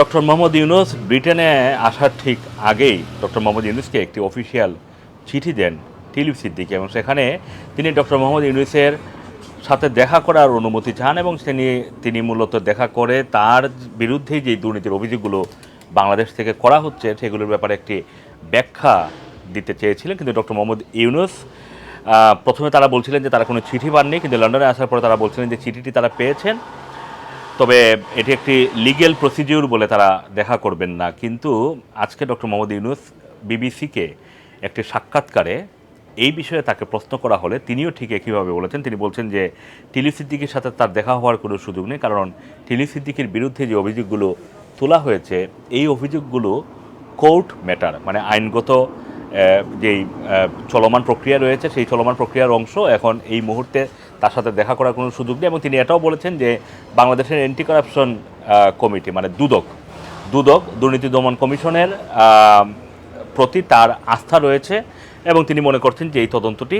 Doctor Mohammad Yunus ব্রিটেনে আসার ঠিক আগেই ডক্টর মোহাম্মদ ইউনুসকে একটি অফিসিয়াল চিঠি দেন টিলিপ সিদ্দিকি এবং সেখানে তিনি ডক্টর মোহাম্মদ ইউনুসের সাথে দেখা করার অনুমতি চান এবং তিনি তিনি মূলত দেখা করে তার বিরুদ্ধে যে দুর্নীতির অভিযোগগুলো বাংলাদেশ থেকে করা হচ্ছে সেগুলোর ব্যাপারে একটি ব্যাখ্যা দিতে চেয়েছিলেন। কিন্তু ডক্টর মোহাম্মদ ইউনুস প্রথমে তারা বলছিলেন যে তারা কোনো চিঠি পাননি, কিন্তু লন্ডনে আসার পরে তারা বলছিলেন যে চিঠিটি তারা পেয়েছেন। তবে এটি একটি লিগেল প্রসিডিউর বলে তারা দেখা করবেন না। কিন্তু আজকে ডক্টর মোহাম্মদ ইউনুস বিবিসিকে একটি সাক্ষাৎকারে এই বিষয়ে তাকে প্রশ্ন করা হলে তিনিও ঠিক একইভাবে বলেছেন। তিনি বলছেন যে টিলি সিদ্দিকির সাথে তার দেখা হওয়ার কোনো সুযোগ নেই, কারণ টিলি সিদ্দিকির বিরুদ্ধে যে অভিযোগগুলো তোলা হয়েছে, এই অভিযোগগুলো কোর্ট ম্যাটার মানে আইনগত যেই চলমান প্রক্রিয়া রয়েছে, সেই চলমান প্রক্রিয়ার অংশ এখন এই মুহূর্তে তার সাথে দেখা করার কোনো সুযোগ নেই। এবং তিনি এটাও বলেছেন যে বাংলাদেশের অ্যান্টি কারাপশন কমিটি মানে দুদক দুদক দুর্নীতি দমন কমিশনের প্রতি তার আস্থা রয়েছে এবং তিনি মনে করছেন যে এই তদন্তটি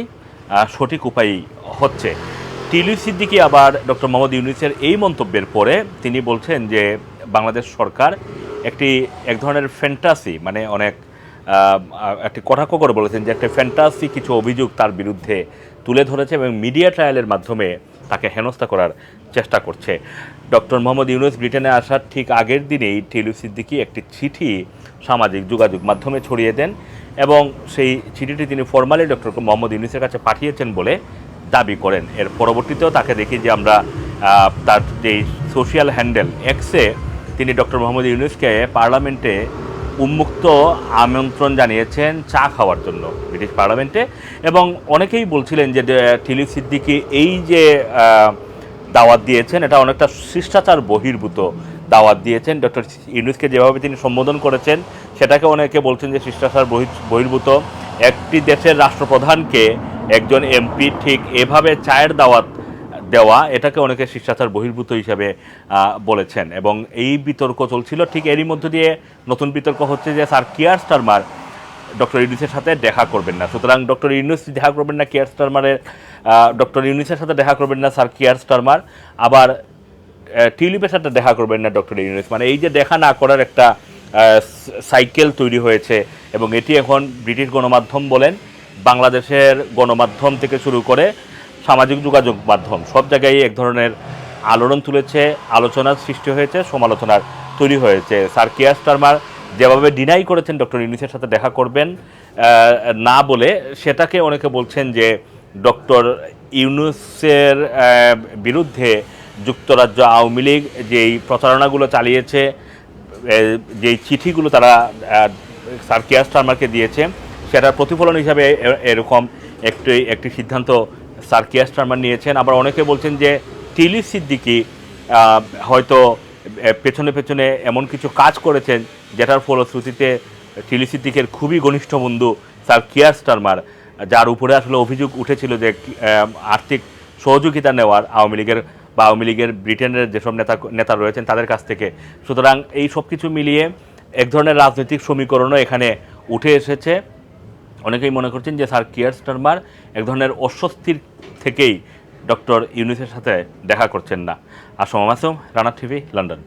সঠিক উপায়ই হচ্ছে। টিলু সিদ্দিকি আবার ডক্টর মোহাম্মদ ইউনিসের এই মন্তব্যের পরে তিনি বলছেন যে বাংলাদেশ সরকার একটি, এক ধরনের ফ্যান্টাসি মানে অনেক একটি কটাক্ষ করে বলেছেন যে একটা ফ্যান্টাসি কিছু অভিযোগ তার বিরুদ্ধে তুলে ধরেছে এবং মিডিয়া ট্রায়ালের মাধ্যমে তাকে হেনস্থা করার চেষ্টা করছে। ডক্টর মোহাম্মদ ইউনুস ব্রিটেনে আসার ঠিক আগের দিনেই টিলু সিদ্দিকি একটি চিঠি সামাজিক যোগাযোগ মাধ্যমে ছড়িয়ে দেন এবং সেই চিঠিটি তিনি ফর্মালি ডক্টর মোহাম্মদ ইউনুসের কাছে পাঠিয়েছেন বলে দাবি করেন। এর পরবর্তীতেও তাকে দেখি যে আমরা তার যেই সোশ্যাল হ্যান্ডেল এক্সে তিনি ডক্টর মোহাম্মদ ইউনুসকে পার্লামেন্টে উন্মুক্ত আমন্ত্রণ জানিয়েছেন চা খাওয়ার জন্য ব্রিটিশ পার্লামেন্টে। এবং অনেকেই বলছিলেন যে টিলি সিদ্দিকি এই যে দাওয়াত দিয়েছেন, এটা অনেকটা শিষ্টাচার বহির্ভূত দাওয়াত দিয়েছেন। ডক্টর ইউনুসকে যেভাবে তিনি সম্বোধন করেছেন, সেটাকে অনেকে বলছেন যে শিষ্টাচার বহি- বহির্ভূত। একটি দেশের রাষ্ট্রপ্রধানকে একজন এমপি ঠিক এভাবে চায়ের দাওয়াত দেওয়া, এটাকে অনেকে শিষ্টাচার বহির্ভূত হিসাবে বলেছেন। এবং এই বিতর্ক চলছিল, ঠিক এরই মধ্য দিয়ে নতুন বিতর্ক হচ্ছে যে, স্যার কিয়ার স্টারমার ডক্টর ইউনুসের সাথে দেখা করবেন না। সুতরাং ডক্টর ইউনুস দেখা করবেন না, কিয়ার স্টারমারের ডক্টর ইউনুসের সাথে দেখা করবেন না, স্যার কিয়ার স্টারমার। আবার টিউলিপের সাথে দেখা করবেন না ডক্টর ইউনুস। মানে এই যে দেখা না করার একটা সাইকেল তৈরি হয়েছে এবং এটি এখন ব্রিটিশ গণমাধ্যম বলেন, বাংলাদেশের গণমাধ্যম থেকে শুরু করে সামাজিক যোগাযোগ মাধ্যম, সব জায়গায় এক ধরনের আলোড়ন তুলেছে আলোচনার সৃষ্টি হয়েছে সমালোচনার তৈরি হয়েছে। স্যার কিয়ার স্টারমার যেভাবে ডিনাই করেছেন ডক্টর ইউনুসের সাথে দেখা করবেন না বলে সেটাকে অনেকে বলছেন যে ডক্টর ইউনুসের বিরুদ্ধে যুক্তরাজ্য আওয়ামী লীগ যেই প্রচারণাগুলো চালিয়েছে যেই চিঠিগুলো তারা স্যার কিয়ার স্টারমারকে দিয়েছে, সেটার প্রতিফলন হিসাবে এরকম একটি একটি সিদ্ধান্ত স্যার স্টারমার নিয়েছেন। আবার অনেকে বলছেন যে টিলি সিদ্দিকি হয়তো পেছনে পেছনে এমন কিছু কাজ করেছেন যেটার ফলশ্রুতিতে টিলি সিদ্দিকের খুবই ঘনিষ্ঠ বন্ধু স্যার কিয়ার স্টারমার যার উপরে আসলে অভিযোগ উঠেছিল যে আর্থিক সহযোগিতা নেওয়ার আওয়ামী লীগের বা আওয়ামী লীগের ব্রিটেনের যেসব নেতা নেতা রয়েছেন তাদের কাছ থেকে। সুতরাং এই সব কিছু মিলিয়ে এক ধরনের রাজনৈতিক সমীকরণও এখানে উঠে এসেছে। অনেকেই মনে করছেন যে স্যার কিয়ার স্টারমার এক ধরনের অস্বস্তির থেকেই ডক্টর ইউনিসের সাথে দেখা করছেন না। Assam Masum Rana TV, London.